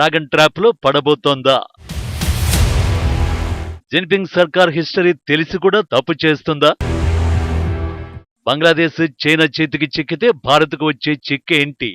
Dragon ట్రాప్లో పడబోతోందా? Jinping సర్కార్ history తెలిసి కూడా తప్పు చేస్తుందా? బంగ్లాదేశ్ చైనా చేతికి చిక్కితే భారత్కు వచ్చే చిక్కేంటి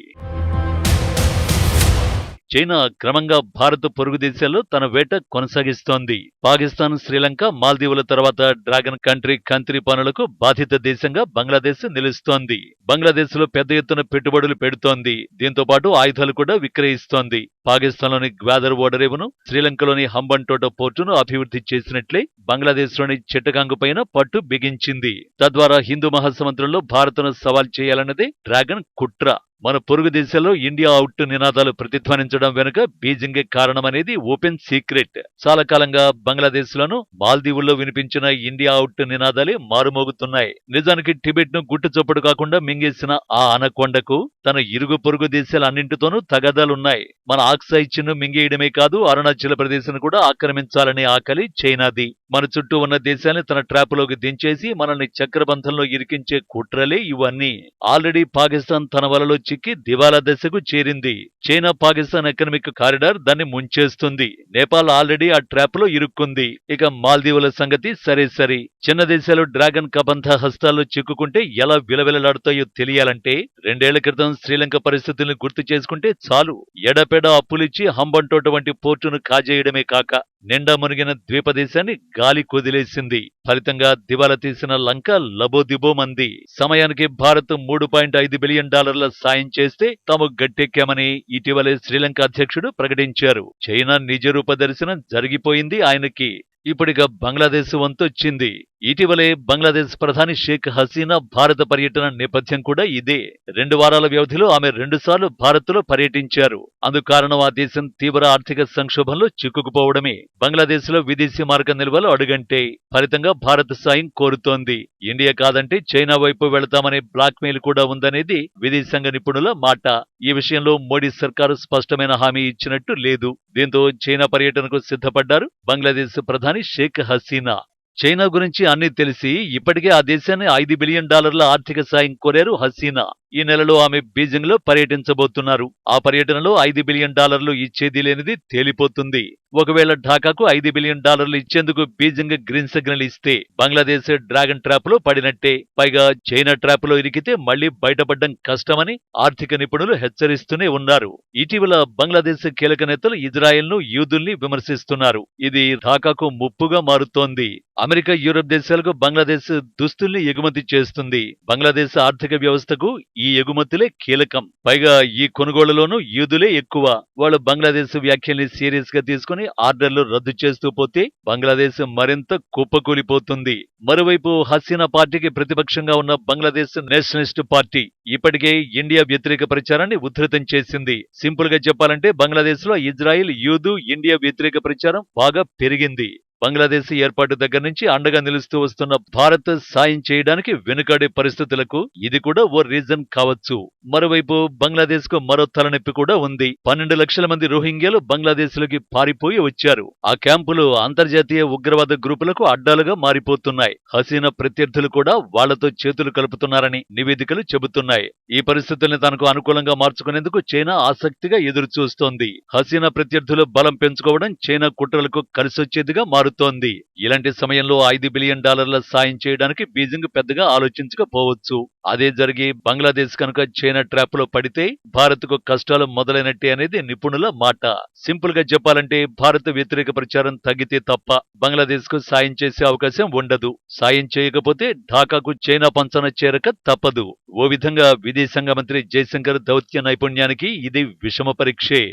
చైనా క్రమంగా భారత్ పొరుగు దేశాల్లో తన వేట కొనసాగిస్తోంది. పాకిస్తాన్ శ్రీలంక మాల్దీవుల తర్వాత డ్రాగన్ కంట్రీ కంత్రి పనులకు బాధిత దేశంగా బంగ్లాదేశ్ నిలుస్తోంది. బంగ్లాదేశ్లో పెద్ద ఎత్తున పెట్టుబడులు పెడుతోంది. దీంతో పాటు ఆయుధాలు కూడా విక్రయిస్తోంది. పాకిస్తాన్లోని గ్వాదర్ ఓడరేవును శ్రీలంకలోని హంబన్టోట పోర్టును అభివృద్ధి చేసినట్లే బంగ్లాదేశ్లోని చిట్టగాంగు పైన పట్టు బిగించింది. తద్వారా హిందూ మహాసముద్రంలో భారత్ను సవాల్ చేయాలన్నదే డ్రాగన్ కుట్ర. మన పొరుగు దేశాల్లో ఇండియా అవుట్ నినాదాలు ప్రతిధ్వనించడం వెనుక బీజింగే కారణమనేది ఓపెన్ సీక్రెట్. చాలా కాలంగా బంగ్లాదేశ్ లోను మాల్దీవుల్లో వినిపించిన ఇండియా అవుట్ నినాదాలే మారుమోగుతున్నాయి. నిజానికి టిబెట్ను గుట్టు చొప్పుడు కాకుండా మింగేసిన ఆ అనకొండకు తన ఇరుగు పొరుగు దేశాలన్నింటితోనూ తగదాలున్నాయి. మన ఆక్సాయి మింగేయడమే కాదు అరుణాచల్ ప్రదేశ్ను కూడా ఆక్రమించాలనే ఆకలి చైనాది. మన చుట్టూ ఉన్న దేశాన్ని తన ట్రాప్లోకి దించేసి మనల్ని చక్రబంధంలో ఇరికించే కుట్రలే ఇవన్నీ. ఆల్రెడీ పాకిస్తాన్ తన వలలో చిక్కి దివాలా దశకు చేరింది. చైనా పాకిస్తాన్ ఎకనమిక్ కారిడార్ దాన్ని ముంచేస్తుంది. నేపాల్ ఆల్రెడీ ఆ ట్రాప్లో ఇరుక్కుంది. ఇక మాల్దీవుల సంగతి సరే సరి. చిన్న దేశాలు డ్రాగన్ కబంధ హస్తాల్లో చిక్కుకుంటే ఎలా విలవిలలాడుతాయో తెలియాలంటే రెండేళ్ళ క్రితం శ్రీలంక పరిస్థితుల్ని గుర్తు చేసుకుంటే చాలు. ఎడపెడ అప్పులిచ్చి హంబంటోట వంటి పోర్టును కాజేయడమే కాక నిండా మునిగిన ద్వీపదేశాన్ని గాలి కొదిలేసింది. ఫలితంగా దివాలా తీసిన లంక లబోదిబోమంది సమయానికి భారత్ మూడు పాయింట్ ఐదు బిలియన్ డాలర్ల సాయం చేస్తే తాము గట్టెక్కామని ఇటీవలే శ్రీలంక అధ్యక్షుడు ప్రకటించారు. చైనా నిజరూప దర్శనం జరిగిపోయింది ఆయనకి. ఇప్పటిక బంగ్లాదేశ్ వంతొచ్చింది. ఇటీవలే బంగ్లాదేశ్ ప్రధాని షేక్ హసీనా భారత పర్యటన నేపథ్యం కూడా ఇదే. రెండు వారాల వ్యవధిలో ఆమె రెండుసార్లు భారత్లో పర్యటించారు. అందుకు కారణం ఆ దేశం తీవ్ర ఆర్థిక సంక్షోభంలో చిక్కుకుపోవడమే. బంగ్లాదేశ్లో విదేశీ మార్గ నిల్వలు అడుగంటే ఫలితంగా భారత్ సాయం కోరుతోంది. ఇండియా కాదంటే చైనా వైపు వెళతామనే బ్లాక్మెయిల్ కూడా ఉందనేది విదేశాంగ నిపుణుల మాట. ఈ విషయంలో మోడీ సర్కారు స్పష్టమైన హామీ ఇచ్చినట్టు లేదు. దీంతో చైనా పర్యటనకు సిద్ధపడ్డారు బంగ్లాదేశ్ ప్రధాని షేక్ హసీనా. చైనా గురించి అన్ని తెలిసి ఇప్పటికే ఆ దేశాన్ని ఐదు బిలియన్ డాలర్ల ఆర్థిక సాయం కోరారు హసీనా. ఈ నెలలో ఆమె బీజింగ్లో పర్యటించబోతున్నారు. ఆ పర్యటనలో ఐదు బిలియన్ డాలర్లు ఇచ్చేది లేనిది తేలిపోతుంది. ఒకవేళ ఢాకాకు ఐదు బిలియన్ డాలర్లు ఇచ్చేందుకు బీజింగ్ గ్రీన్ సిగ్నల్ ఇస్తే బంగ్లాదేశ్ డ్రాగన్ ట్రాప్లో పడినట్టే. పైగా చైనా ట్రాప్లో ఇరికితే మళ్ళీ బయటపడడం కష్టమని ఆర్థిక నిపుణులు హెచ్చరిస్తూనే ఉన్నారు. ఇటీవల బంగ్లాదేశ్ కీలక నేతలు ఇజ్రాయెల్ను యూదుల్ని విమర్శిస్తున్నారు. ఇది ఢాకాకు ముప్పుగా మారుతోంది. అమెరికా యూరప్ దేశాలకు బంగ్లాదేశ్ దుస్తుల్ని ఎగుమతి చేస్తుంది. బంగ్లాదేశ్ ఆర్థిక వ్యవస్థకు ఈ ఈ ఎగుమతులే కీలకం. పైగా ఈ కొనుగోళ్ళలోనూ యూదులే ఎక్కువ. వాళ్ళు బంగ్లాదేశ్ వ్యాఖ్యల్ని సీరియస్గా తీసుకుని ఆర్డర్లు రద్దు చేస్తూ పోతే బంగ్లాదేశ్ మరింత కుప్పకూలిపోతుంది. మరోవైపు హసీనా పార్టీకి ప్రతిపక్షంగా ఉన్న బంగ్లాదేశ్ నేషనలిస్ట్ పార్టీ ఇప్పటికే ఇండియా వ్యతిరేక ప్రచారాన్ని ఉధృతం చేసింది. సింపుల్గా చెప్పాలంటే బంగ్లాదేశ్లో ఇజ్రాయిల్ యూదు ఇండియా వ్యతిరేక ప్రచారం బాగా పెరిగింది. బంగ్లాదేశ్ ఏర్పాటు దగ్గర నుంచి అండగా నిలుస్తూ వస్తున్న భారత్ సాయం చేయడానికి వెనుకాడే పరిస్థితులకు ఇది కూడా ఓ రీజన్ కావచ్చు. మరోవైపు బంగ్లాదేశ్కు మరో తలనొప్పి కూడా ఉంది. పన్నెండు లక్షల మంది రోహింగ్యాలు బంగ్లాదేశ్లోకి పారిపోయి వచ్చారు. ఆ క్యాంపులు అంతర్జాతీయ ఉగ్రవాద గ్రూపులకు అడ్డాలుగా మారిపోతున్నాయి. హసీనా ప్రత్యర్థులు కూడా వాళ్ళతో చేతులు కలుపుతున్నారని నివేదికలు చెబుతున్నాయి. ఈ పరిస్థితుల్ని తనకు అనుకూలంగా మార్చుకునేందుకు చైనా ఆసక్తిగా ఎదురుచూస్తోంది. హసీనా ప్రత్యర్థులు బలం పెంచుకోవడం చైనా కుట్రలకు కలిసొచ్చేదిగా మారు మారుతోంది. ఇలాంటి సమయంలో ఐదు బిలియన్ డాలర్ల సాయం చేయడానికి బీజింగ్ పెద్దగా ఆలోచించకపోవచ్చు. అదే జరిగి బంగ్లాదేశ్ కనుక చైనా ట్రాప్లో పడితే భారత్కు కష్టాలు మొదలైనట్టే అనేది నిపుణుల మాట. సింపుల్గా చెప్పాలంటే భారత్ వ్యతిరేక ప్రచారం తగ్గితే తప్ప బంగ్లాదేశ్కు సాయం చేసే అవకాశం ఉండదు. సాయం చేయకపోతే ఢాకాకు చైనా పంచన చేరక తప్పదు. ఓ విధంగా విదేశాంగ మంత్రి జయశంకర్ దౌత్య నైపుణ్యానికి ఇది విషమ పరీక్షే.